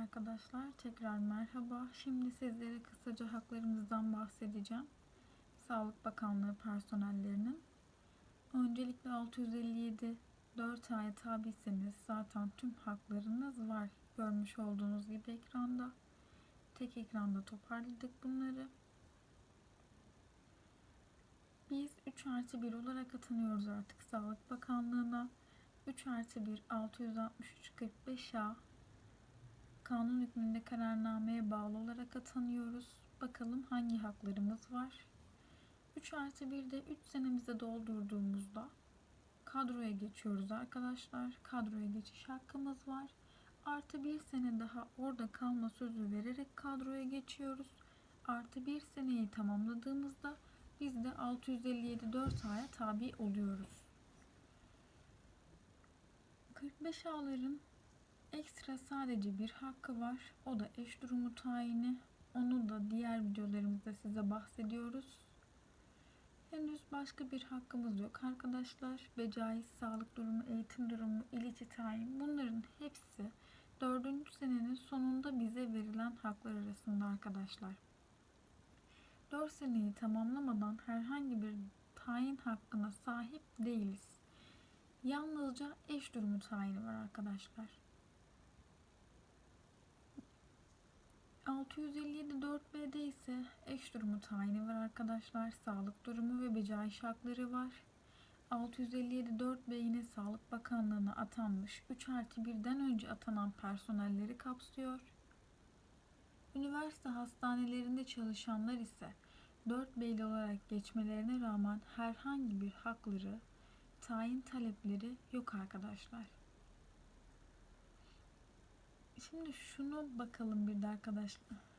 Arkadaşlar tekrar merhaba. Şimdi sizlere kısaca haklarımızdan bahsedeceğim. Sağlık Bakanlığı personellerinin. Öncelikle 657 4 aya tabiyseniz zaten tüm haklarınız var. Görmüş olduğunuz gibi ekranda. Tek ekranda toparladık bunları. Biz 3 artı 1 olarak atanıyoruz artık Sağlık Bakanlığı'na. 3 artı 1 663 45 A kanun hükmünde kararnameye bağlı olarak atanıyoruz. Bakalım hangi haklarımız var. 3 artı 1'de 3 senemizi doldurduğumuzda kadroya geçiyoruz arkadaşlar. Kadroya geçiş hakkımız var. Artı bir sene daha orada kalma sözü vererek kadroya geçiyoruz. Artı bir seneyi tamamladığımızda biz de 657 4 aya tabi oluyoruz. 45 A'ların ekstra sadece bir hakkı var. O da eş durumu tayini. Onu da diğer videolarımızda size bahsediyoruz. Henüz başka bir hakkımız yok arkadaşlar. Becaiz sağlık durumu, eğitim durumu, il içi tayin bunların hepsi 4. senenin sonunda bize verilen haklar arasında arkadaşlar. 4 seneyi tamamlamadan herhangi bir tayin hakkına sahip değiliz. Yalnızca eş durumu tayini var arkadaşlar. 657 4B'de ise eş durumu tayini var arkadaşlar. Sağlık durumu ve becaiş hakları var. 657 4B yine Sağlık Bakanlığı'na atanmış 3 artı 1'den önce atanan personelleri kapsıyor. Üniversite hastanelerinde çalışanlar ise 4B'li olarak geçmelerine rağmen herhangi bir hakları, tayin talepleri yok arkadaşlar. Şimdi şunu bakalım bir de arkadaşlar.